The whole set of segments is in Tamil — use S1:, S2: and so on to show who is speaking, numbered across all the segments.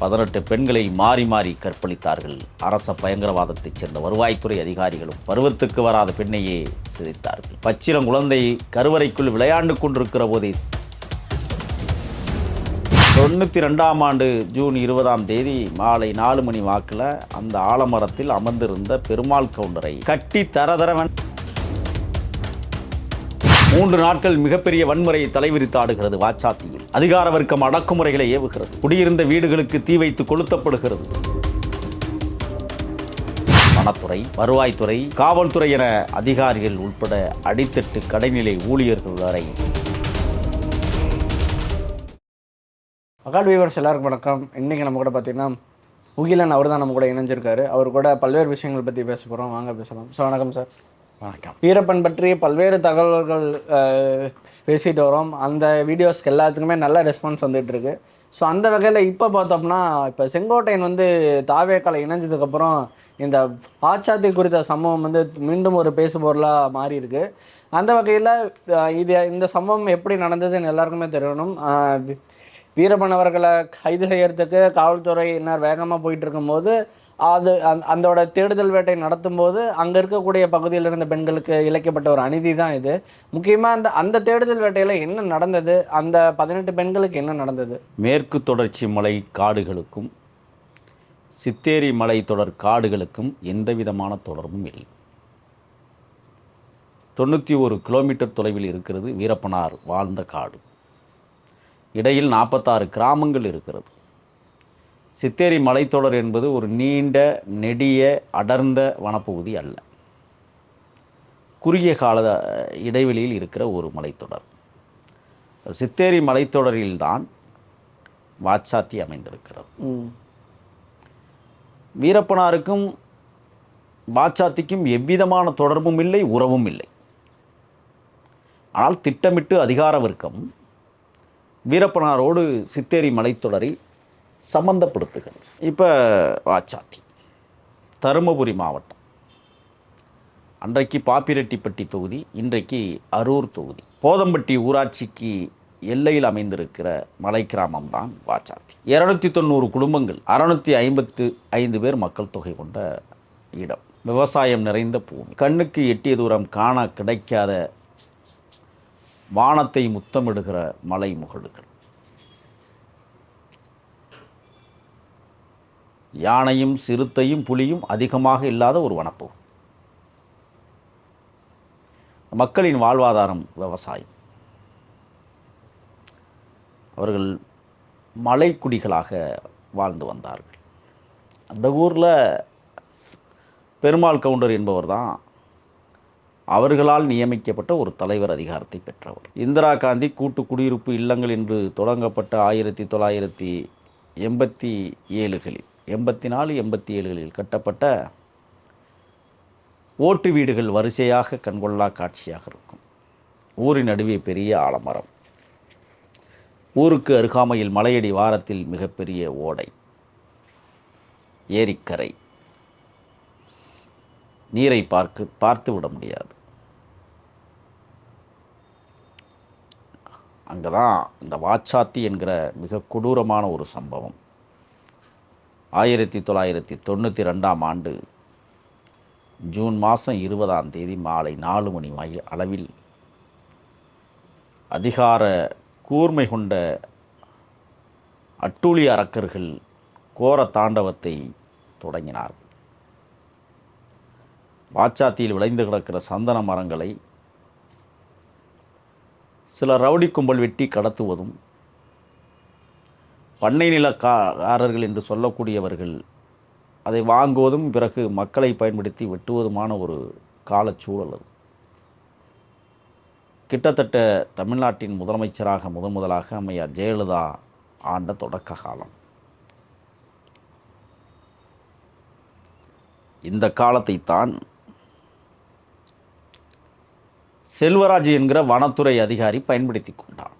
S1: பதினெட்டு பெண்களை மாறி மாறி கற்பழித்தார்கள். அரச பயங்கரவாதத்தைச் சேர்ந்த வருவாய்த்துறை அதிகாரிகளும் பருவத்துக்கு வராத பெண்ணையே சிதைத்தார்கள். பச்சிளங்குழந்தை கருவறைக்குள் விளையாண்டு கொண்டிருக்கிற போதே தொண்ணூற்றி ரெண்டாம் ஆண்டு ஜூன் இருபதாம் தேதி மாலை நாலு மணி வாக்கில் அந்த ஆலமரத்தில் அமர்ந்திருந்த பெருமாள் கவுண்டரை கட்டி தரதரவன் மூன்று நாட்கள் மிகப்பெரிய வன்முறையை தலைவிரித்தாடுகிறது வாச்சாத்தியில் அதிகார வர்க்கம் அடக்குமுறைகளை ஏவுகிறது. குடியிருந்த வீடுகளுக்கு தீ வைத்து கொளுத்தப்படுகிறது. வனத்துறை வருவாய்த்துறை காவல்துறை என அதிகாரிகள் உட்பட அடித்தட்டு கடைநிலை ஊழியர்கள் வரை.
S2: மகால் வீவர்ஸ் எல்லாருக்கும் வணக்கம். இன்றைக்கி நம்ம கூட பார்த்தீங்கன்னா உகிலன் அவர் தான் நம்ம கூட இணைஞ்சிருக்காரு. அவர் கூட பல்வேறு விஷயங்கள் பற்றி பேச போகிறோம் வாங்க பேசலாம். ஸோ வணக்கம் சார்.
S1: வணக்கம்.
S2: வீரப்பன் பற்றி பல்வேறு தகவல்கள் பேசிட்டு வரோம். அந்த வீடியோஸ்க்கு எல்லாத்துக்குமே நல்ல ரெஸ்பான்ஸ் வந்துட்டு இருக்கு ஸோ அந்த வகையில் இப்போ பார்த்தோம்னா இப்போ செங்கோட்டையன் வந்து தாவேக்கால இணைஞ்சதுக்கப்புறம் இந்த பாச்சாத்தி குறித்த சம்பவம் வந்து மீண்டும் ஒரு பேசுபொருளாக மாறி இருக்கு அந்த வகையில் இது இந்த சம்பவம் எப்படி நடந்ததுன்னு எல்லாருக்குமே தெரியணும். அஹ், வீரப்பன் அவர்களை கைது செய்யறதுக்கு காவல்துறையினர் வேகமாக போயிட்டு இருக்கும்போது அது அந் அந்தோட தேடுதல் வேட்டை நடத்தும்போது அங்கே இருக்கக்கூடிய பகுதியில் இருந்த பெண்களுக்கு இழைக்கப்பட்ட ஒரு அநீதி தான் இது. முக்கியமாக அந்த அந்த தேடுதல் வேட்டையில் என்ன நடந்தது? அந்த பதினெட்டு பெண்களுக்கு என்ன நடந்தது?
S1: மேற்கு தொடர்ச்சி மலை காடுகளுக்கும் சித்தேரி மலை தொடர் காடுகளுக்கும் எந்த விதமான தொடர்பும் இல்லை. தொண்ணூற்றி ஒரு கிலோமீட்டர் தொலைவில் இருக்கிறது வீரப்பனார் வாழ்ந்த காடு. இடையில் நாற்பத்தாறு கிராமங்கள் இருக்கிறது. சித்தேரி மலைத்தொடர் என்பது ஒரு நீண்ட நெடிய அடர்ந்த வனப்பகுதி அல்ல. குறுகிய கால இடைவெளியில் இருக்கிற ஒரு மலைத்தொடர். சித்தேரி மலைத்தொடரில்தான் வாச்சாத்தி அமைந்திருக்கிறது. வீரப்பனாருக்கும் வாச்சாத்திக்கும் எவ்விதமான தொடர்பும் இல்லை உறவும் இல்லை. ஆனால் திட்டமிட்டு அதிகார வர்க்கம் வீரப்பனாரோடு சித்தேரி மலைத்தொடரை சம்பந்தப்படுத்துகிறது. இப்போ வாச்சாத்தி தருமபுரி மாவட்டம். அன்றைக்கு பாப்பிரெட்டிப்பட்டி தொகுதி இன்றைக்கு அரூர் தொகுதி. போதம்பட்டி ஊராட்சிக்கு எல்லையில் அமைந்திருக்கிற மலை கிராமம் தான் வாச்சாத்தி. இரநூத்தி தொண்ணூறு குடும்பங்கள் அறுநூத்தி ஐம்பத்து ஐந்து பேர் மக்கள் தொகை கொண்ட இடம். விவசாயம் நிறைந்த பூமி. கண்ணுக்கு எட்டிய தூரம் காண கிடைக்காத வானத்தை முத்தமிடுகிற மலை முகடுகள் யானையும் சிறுத்தையும் புலியும் அதிகமாக இல்லாத ஒரு வனப்பகுதி. மக்களின் வாழ்வாதாரம் விவசாயம். அவர்கள் மலைக்குடிகளாக வாழ்ந்து வந்தார்கள். அந்த ஊரில் பெருமாள் கவுண்டர் என்பவர் தான் அவர்களால் நியமிக்கப்பட்ட ஒரு தலைவர் அதிகாரத்தை பெற்றவர். இந்திரா காந்தி கூட்டு குடியிருப்பு இல்லங்கள் என்று தொடங்கப்பட்ட ஆயிரத்தி தொள்ளாயிரத்தி எண்பத்தி ஏழுகளில். எண்பத்தி நாலு எண்பத்தி ஏழுகளில் கட்டப்பட்ட ஓட்டு வீடுகள் வரிசையாக கண்கொள்ளா காட்சியாக இருக்கும். ஊரின் நடுவே பெரிய ஆலமரம். ஊருக்கு அருகாமையில் மலையடி வாரத்தில் மிகப்பெரிய ஓடை. ஏரிக்கரை. நீரை பார்க்க பார்த்து விட முடியாது. அங்கே தான் இந்த வாச்சாத்தி என்கிற மிக கொடூரமான ஒரு சம்பவம். ஆயிரத்தி தொள்ளாயிரத்தி தொண்ணூற்றி ரெண்டாம் ஆண்டு ஜூன் மாதம் இருபதாம் தேதி மாலை நாலு மணி மணி அளவில் அதிகார கூர்மை கொண்ட அட்டூழிய அரக்கர்கள் கோர தாண்டவத்தை தொடங்கினார் வாச்சாத்தியில் விளைந்து கிடக்கிற சந்தன மரங்களை சில ரவுடி கும்பல் வெட்டி கடத்துவதும் பண்ணை நிலக்காரர்கள் என்று சொல்லக்கூடியவர்கள் அதை வாங்குவதும் பிறகு மக்களை பயன்படுத்தி வெட்டுவதுமான ஒரு காலச்சூழல் அது. கிட்டத்தட்ட தமிழ்நாட்டின் முதலமைச்சராக முதன் முதலாக அம்மையார் ஜெயலலிதா ஆண்ட தொடக்க காலம். இந்த காலத்தை தான் செல்வராஜ் என்கிற வனத்துறை அதிகாரி பயன்படுத்தி கொண்டான்.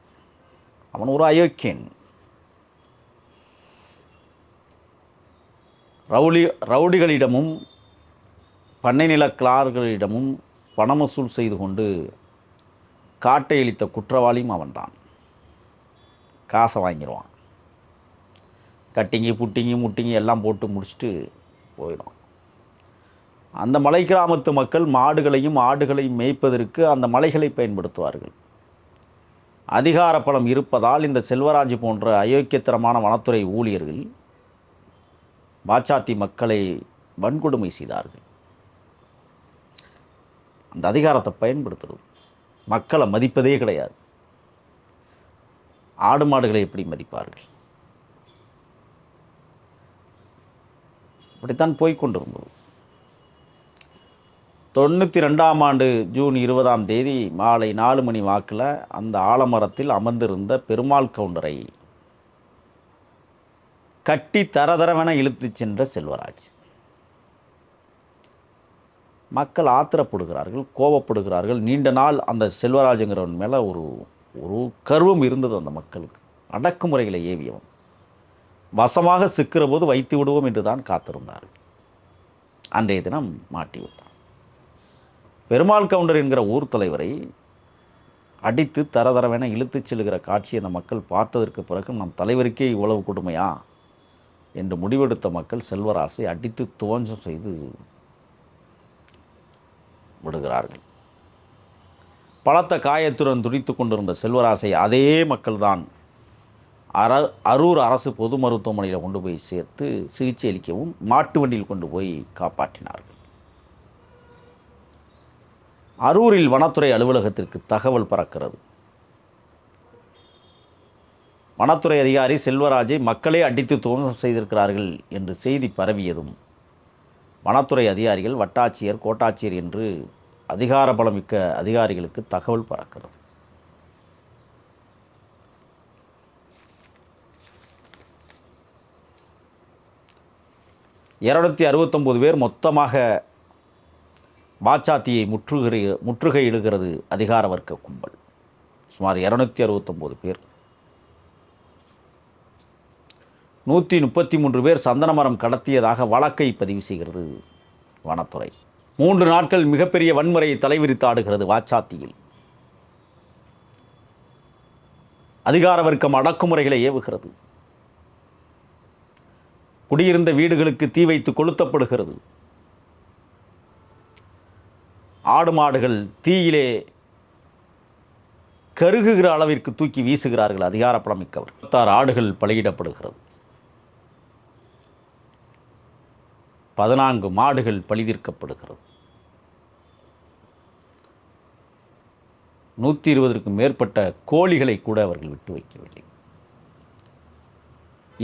S1: அவன் ஒரு அயோக்கியன். ரவுடி ரவுடிகளிடமும் பண்ணை நில கிளார்களிடமும் பணம் வசூல் செய்து கொண்டு காட்டை அளித்த குற்றவாளியும் அவன்தான். காசை வாங்கிடுவான் கட்டிங்கி புட்டிங்கி முட்டிங்கி எல்லாம் போட்டு முடிச்சுட்டு போயிடும். அந்த மலை கிராமத்து மக்கள் மாடுகளையும் ஆடுகளையும் மேய்ப்பதற்கு அந்த மலைகளை பயன்படுத்துவார்கள். அதிகார பலம் இருப்பதால் இந்த செல்வராஜ் போன்ற அயோக்கியத்தனமான வனத்துறை ஊழியர்கள் பாச்சாத்தி மக்களை வன்கொடுமை செய்தார்கள். அந்த அதிகாரத்தை பயன்படுத்துறது மக்களை மதிப்பதே கிடையாது. ஆடு மாடுகளை எப்படி மதிப்பார்கள்? அப்படித்தான் போய்கொண்டிருந்தது தொண்ணூற்றி ரெண்டாம் ஆண்டு ஜூன் இருபதாம் தேதி மாலை நாலு மணி வாக்கில் அந்த ஆலமரத்தில் அமர்ந்திருந்த பெருமாள் கவுண்டரை கட்டி தரதரவென இழுத்துச் சென்ற செல்வராஜ். மக்கள் ஆத்திரப்படுகிறார்கள் கோபப்படுகிறார்கள். நீண்ட நாள் அந்த செல்வராஜுங்கிறவன் மேலே ஒரு ஒரு கர்வம் இருந்தது அந்த மக்களுக்கு. அடக்குமுறைகளை ஏவியவன். வசமாக சிக்கிற போது வைத்து விடுவோம் என்று தான் காத்திருந்தார்கள். அன்றைய தினம் மாட்டி விட்டான் பெருமாள் கவுண்டர் என்கிற ஊர் தலைவரை அடித்து தரதரவென இழுத்துச் செல்கிற காட்சியை அந்த மக்கள் பார்த்ததற்கு பிறகு நம் தலைவருக்கே இவ்வளவு கொடுமையா? என்று முடிவெடுத்த மக்கள் செல்வராசை அடித்து துவஞ்சம் செய்து விடுகிறார்கள். பலத்த காயத்துடன் துடித்து கொண்டிருந்த செல்வராசை அதே மக்கள்தான் அர அரூர் அரசு பொது மருத்துவமனையில் கொண்டு போய் சேர்த்து சிகிச்சை அளிக்கவும் மாட்டு வண்டியில் கொண்டு போய் காப்பாற்றினார்கள். அரூரில் வனத்துறை அலுவலகத்திற்கு தகவல் பறக்கிறது. வனத்துறை அதிகாரி செல்வராஜை மக்களே அடித்து துவம்சம் செய்திருக்கிறார்கள் என்று செய்தி பரவியதும் வனத்துறை அதிகாரிகள் வட்டாட்சியர் கோட்டாட்சியர் என்று அதிகார பலமிக்க அதிகாரிகளுக்கு தகவல் பறக்கிறது. இருநூத்தி அறுபத்தொம்போது பேர் மொத்தமாக வாச்சாத்தியை முற்றுகை முற்றுகையிடுகிறது அதிகார வர்க்க கும்பல். சுமார் இரநூத்தி அறுபத்தொம்போது பேர். நூற்றி முப்பத்தி மூன்று பேர் சந்தன மரம் கடத்தியதாக வழக்கை பதிவு செய்கிறது வனத்துறை. மூன்று நாட்கள் மிகப்பெரிய வன்முறையை தலைவிரித்தாடுகிறது வாச்சாத்தியில். அதிகார வர்க்கம் அடக்குமுறைகளை ஏவுகிறது. குடியிருந்த வீடுகளுக்கு தீ வைத்து கொளுத்தப்படுகிறது. ஆடு மாடுகள் தீயிலே கருகுகிற அளவிற்கு தூக்கி வீசுகிறார்கள் அதிகாரப்படம் மிக்கவர் பத்தாறு ஆடுகள் பலியிடப்படுகிறது. பதினான்கு மாடுகள் பழிதீர்க்கப்படுகிறது நூற்றி இருபதற்கும் மேற்பட்ட கோழிகளை கூட அவர்கள் விட்டு வைக்கவில்லை.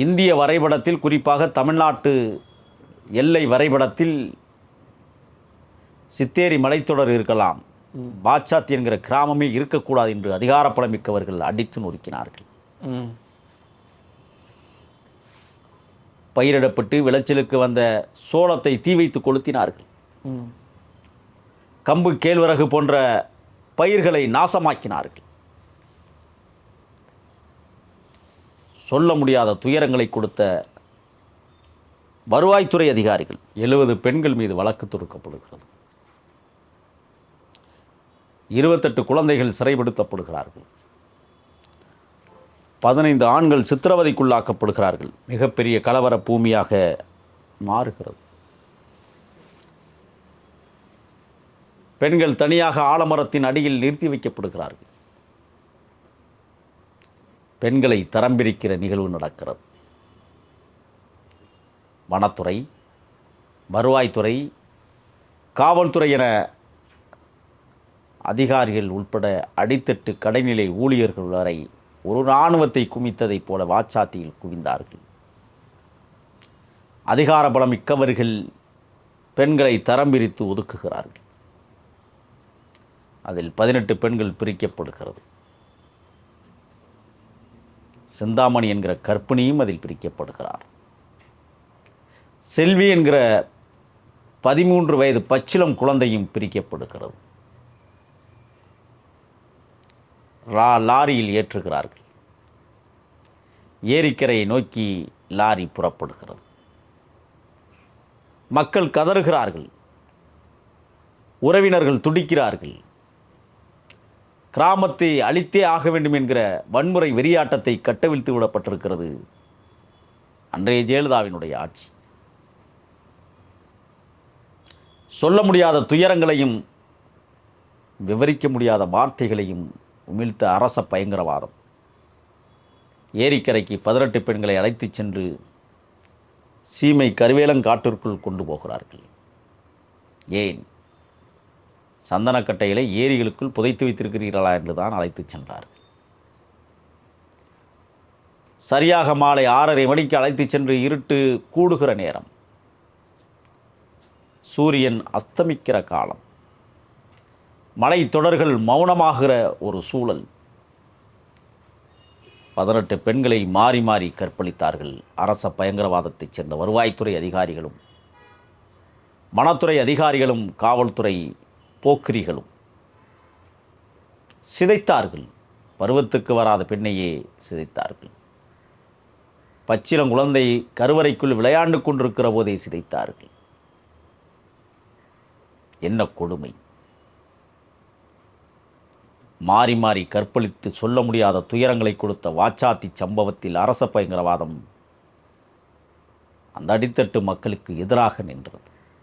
S1: இந்திய வரைபடத்தில் குறிப்பாக தமிழ்நாட்டு எல்லை வரைபடத்தில் சித்தேரி மலைத்தொடர் இருக்கலாம் பாச்சாத்தி என்கிற கிராமமே இருக்கக்கூடாது என்று அதிகாரப்பலமிக்கவர்கள் அடித்து நொறுக்கினார்கள். பயிரிடப்பட்டு விளைச்சலுக்கு வந்த சோளத்தை தீ வைத்து கொளுத்தினார்கள். கம்பு கேழ்வரகு போன்ற பயிர்களை நாசமாக்கினார்கள். சொல்ல முடியாத துயரங்களை கொடுத்த வருவாய்த்துறை அதிகாரிகள் எழுபது பெண்கள் மீது வழக்கு தொடுக்கப்படுகிறது. இருபத்தெட்டு குழந்தைகள் சிறைப்படுத்தப்படுகிறார்கள். பதினைந்து ஆண்கள் சித்திரவதைக்குள்ளாக்கப்படுகிறார்கள். மிகப்பெரிய கலவர பூமியாக மாறுகிறது. பெண்கள் தனியாக ஆலமரத்தின் அடியில் நிறுத்தி வைக்கப்படுகிறார்கள். பெண்களை தரம் பிரிக்கிற நிகழ்வு நடக்கிறது. வனத்துறை வருவாய்த்துறை காவல்துறை என அதிகாரிகள் உட்பட அடித்தட்டு கடைநிலை ஊழியர்கள் வரை ஒரு இராணுவத்தை குமித்ததைப் போல வாச்சாத்தியில் குவிந்தார்கள். அதிகார மிக்கவர்கள் பெண்களை தரம் பிரித்து ஒதுக்குகிறார்கள். அதில் பதினெட்டு பெண்கள் பிரிக்கப்படுகிறது. சிந்தாமணி என்கிற கற்பிணியும் அதில் பிரிக்கப்படுகிறார். செல்வி என்கிற பதிமூன்று வயது பச்சிலம் குழந்தையும் பிரிக்கப்படுகிறது. ரா லாரியில் ஏற்றுகிறார்கள். ஏரிக்கரையை நோக்கி லாரி புறப்படுகிறது. மக்கள் கதறுகிறார்கள். உறவினர்கள் துடிக்கிறார்கள். கிராமத்தை அழித்தே ஆக வேண்டும் என்கிற வன்முறை வெறியாட்டத்தை கட்டவிழ்த்து விடப்பட்டிருக்கிறது அன்றைய ஜெயலலிதாவினுடைய ஆட்சி. சொல்ல முடியாத துயரங்களையும் விவரிக்க முடியாத வார்த்தைகளையும் உமிழ்த்த அரச பயங்கரவாதம். ஏரிக்கரைக்கு பதினெட்டு பெண்களை அழைத்துச் சென்று சீமை கருவேலங்காட்டிற்குள் கொண்டு போகிறார்கள். ஏன்? சந்தனக்கட்டைகளை ஏரிகளுக்குள் புதைத்து வைத்திருக்கிறீர்களா என்று தான் அழைத்துச் சென்றார்கள். சரியாக மாலை ஆறரை மணிக்கு அழைத்துச் சென்று இருட்டு கூடுகிற நேரம். சூரியன் அஸ்தமிக்கிற காலம். மலைத்தொடர்கள் மௌனமாகிற ஒரு சூழல். பதினெட்டு பெண்களை மாறி மாறி கற்பழித்தார்கள். அரச பயங்கரவாதத்தைச் சேர்ந்த வருவாய்த்துறை அதிகாரிகளும் மனத்துறை அதிகாரிகளும் காவல்துறை போக்கிரிகளும் சிதைத்தார்கள். பருவத்துக்கு வராத பெண்ணையே சிதைத்தார்கள். பச்சிளங்குழந்தை கருவறைக்குள் விளையாண்டு கொண்டிருக்கிற போதே சிதைத்தார்கள். என்ன கொடுமை! மாறி மாறி கற்பழித்து சொல்ல முடியாத துயரங்களை கொடுத்த வாச்சாத்தி சம்பவத்தில் அரச பயங்கரவாதம் அந்த அடித்தட்டு மக்களுக்கு எதிராக நின்றது.